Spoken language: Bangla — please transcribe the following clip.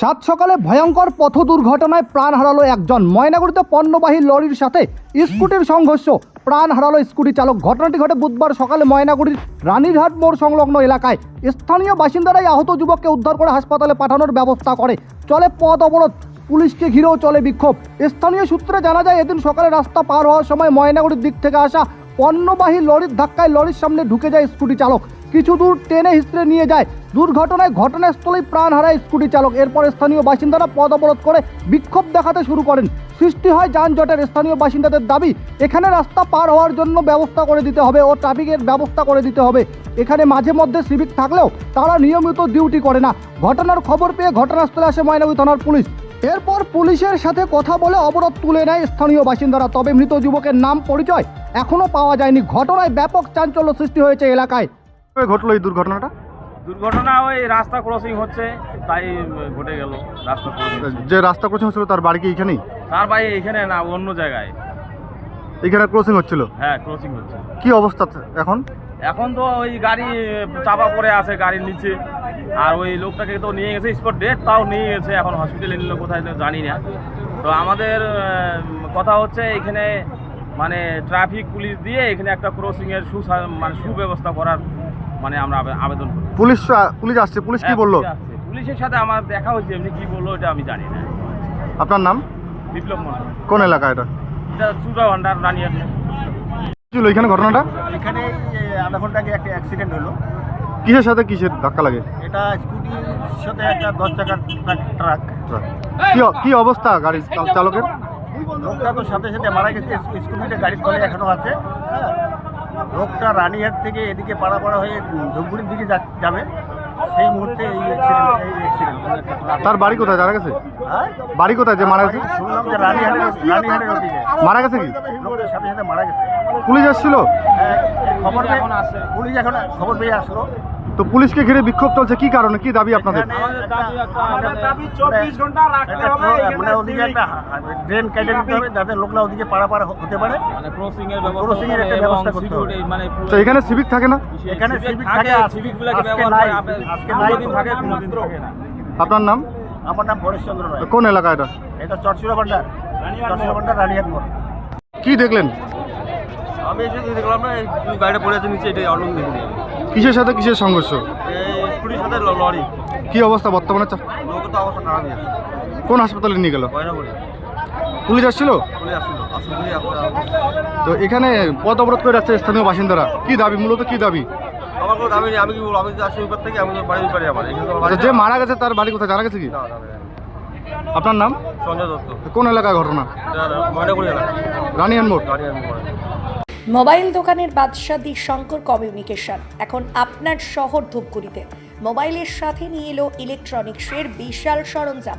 সাত সকালে ভয়ঙ্কর পথ দুর্ঘটনায় প্রাণ হারালো একজন। ময়নাগুড়িতে পণ্যবাহী লরির সাথে স্কুটির সংঘর্ষ, প্রাণ হারালো স্কুটি চালক। ঘটনাটি ঘটে বুধবার সকালে ময়নাগুড়ির রানীরহাট মোড় সংলগ্ন এলাকায়। স্থানীয় বাসিন্দারাই আহত যুবককে উদ্ধার করে হাসপাতালে পাঠানোর ব্যবস্থা করে। চলে পথ অবরোধ, পুলিশকে ঘিরেও চলে বিক্ষোভ। স্থানীয় সূত্রে জানা যায়, এদিন সকালে রাস্তা পার হওয়ার সময় ময়নাগুড়ির দিক থেকে আসা পণ্যবাহী লরির ধাক্কায় লরির সামনে ঢুকে যায় স্কুটি চালক। কিছু দূর টেনে হিসড়ে নিয়ে যায়। দুর্ঘটনায় ঘটনাস্থলেই প্রাণ হারায় স্কুটি চালক। এরপর স্থানীয় বাসিন্দারা পদ অবরোধ করে বিক্ষোভ দেখাতে শুরু করেন। সৃষ্টি হয় যানজটের, স্থানীয় বাসিন্দাদের দাবি, এখানে রাস্তা পার হওয়ার জন্য ব্যবস্থা করে দিতে হবে ও ট্রাফিকের ব্যবস্থা করে দিতে হবে। এখানে মাঝে মধ্যে সিভিক থাকলেও তারা নিয়মিত ডিউটি করে না। ঘটনার খবর পেয়ে ঘটনাস্থলে আসে ময়নাগুড়ি থানার পুলিশ। এরপর পুলিশের সাথে কথা বলে অবরোধ তুলে নেয় স্থানীয় বাসিন্দারা, তবে মৃত যুবকের নাম পরিচয় এখনও পাওয়া যায়নি। ঘটনায় ব্যাপক চাঞ্চল্য সৃষ্টি হয়েছে এলাকায়। ঘটলো এই দুর্ঘটনাটা? দুর্ঘটনা ওই রাস্তা ক্রসিং হচ্ছে তাই ঘটে গেল রাস্তা ক্রসিং যে রাস্তা ক্রসিং হচ্ছিল তার বাড়ি কি এখানেই তার বাইরে এখানে না অন্য জায়গায়। এখানে ক্রসিং হচ্ছিল? হ্যাঁ ক্রসিং হচ্ছে। কি অবস্থা এখন? এখন তো ওই গাড়ি চাপা পড়ে আছে গাড়ির নিচে। আর ওই লোকটাকে তো নিয়ে গেছে স্পট ডেট তাও নিয়ে গেছে এখন হসপিটালে নিল কোথায় তো জানি না। তো আমাদের কথা হচ্ছে এখানে মানে ট্রাফিক পুলিশ দিয়ে এখানে একটা ক্রসিংয়ের সু মানে সুব্যবস্থা করার মানে আমরা আবে- আবেদন করি। পুলিশ পুলিশ আসছে। পুলিশ কি হ্যাঁ, বলল? পুলিশের সাথে আমার দেখা হয়েছে এমনি কি বলল এটা আমি জানি না। আপনার নাম? বিপ্লব মন্ডল কোন এলাকা এটা? এটা চুরা ভান্ডার রানিয়া কি ছিল এখানে ঘটনাটা? এখানে আধা ঘণ্টা আগে একটা অ্যাক্সিডেন্ট হলো। কিসের সাথে কিসের ধাক্কা লাগে? এটা স্কুটির সাথে একটা দশ চাকার ট্রাক কি কি অবস্থা গাড়ির চাল- চালকের? লোকটা তো সাথে সাথে মারা গেছে স্কু- স্কুটিটা গাড়ির তলে এখনও আছে হ্যাঁ। লোকটা রানীহাট থেকে এদিকে পাড়াপাড়া হয়ে ধূপগুড়ির দিকে যা- যাবে সেই মুহূর্তে এই অ্যাক্সিডেন্ট এই অ্যাক্সিডেন্ট তার বাড়ি কোথায়? জানা গেছে? হ্যাঁ? বাড়ি কোথায় যে মারা গেছে? শুনলাম যে রানীহাটের রানীহাটের ওদিকে। মারা গেছে কি? সাথে সাথে মারা গেছে। পুলিশ আসছিল? হ্যাঁ, খবর পেয়ে এখন আসছে। পুলিশ এখন খবর পেয়ে আসলো। তো পুলিশকে ঘিরে বিক্ষোভ চলছে কি কারণে? কি দাবি আপনাদের? এখানে আমাদের একটা- দাবি একটা- আমাদের আমাদের দাবি 24 ঘণ্টা রাখতে হবে মানে ওদিকে একটা ড্রেন কেটে দিতে হবে যাতে লোকরা ওদিকে পারাপার হতে পারে। মানে ক্রসিং এর একটা ব্যবস্থা করতে হবে। মানে তো এখানে সিভিক থাকে না? এখানে civic civic থাকে থাকে, সিভিক গুলোকে ব্যবহার করে আজকে নাই। কোনোদিন থাকে কোনোদিন থাকে না। আপনার নাম? আমার নাম পরেশ চন্দ্র রায়। কোন এলাকা এটা? এটা চটচুরা ভান্ডার চটচুরা ভান্ডার রানিহাট কি দেখলেন? আমি এসে দেখলাম না গাড়িটা পড়ে আছে নিচে এটাই অন্য দেখিনি কিসের সাথে কিসের সংঘর্ষ? স্কুটির সাথে লরি। কি অবস্থা বর্তমানে? চা- লোকের তো অবস্থা খারাপই আছে। কোন হাসপাতালে নিয়ে গেল? পুলিশ আসছিল? তো এখানে পথ অবরোধ করে যাচ্ছে স্থানীয় বাসিন্দারা। কি দাবি? মূলত কি দাবি? আমার কোনো দামি নেই আমি কি বলব? আমি আসি উপর থেকে আমি বাড়ি আমার। আচ্ছা, যে মারা গেছে তার বাড়ি কোথায়? জানা গেছে কি। আপনার নাম? সঞ্জয় দত্ত। কোন এলাকায় ঘটনা? ময়নাগুড়ি এলাকা। রানিয়ান মোড়। গাড়ি আমি পড়ে মোবাইল দোকানের বাদশাদি শঙ্কর কমিউনিকেশন। এখন আপনার শহর ধূপগুড়িতে। মোবাইলের সাথে নিয়ে এলো ইলেকট্রনিক্সের বিশাল সরঞ্জাম।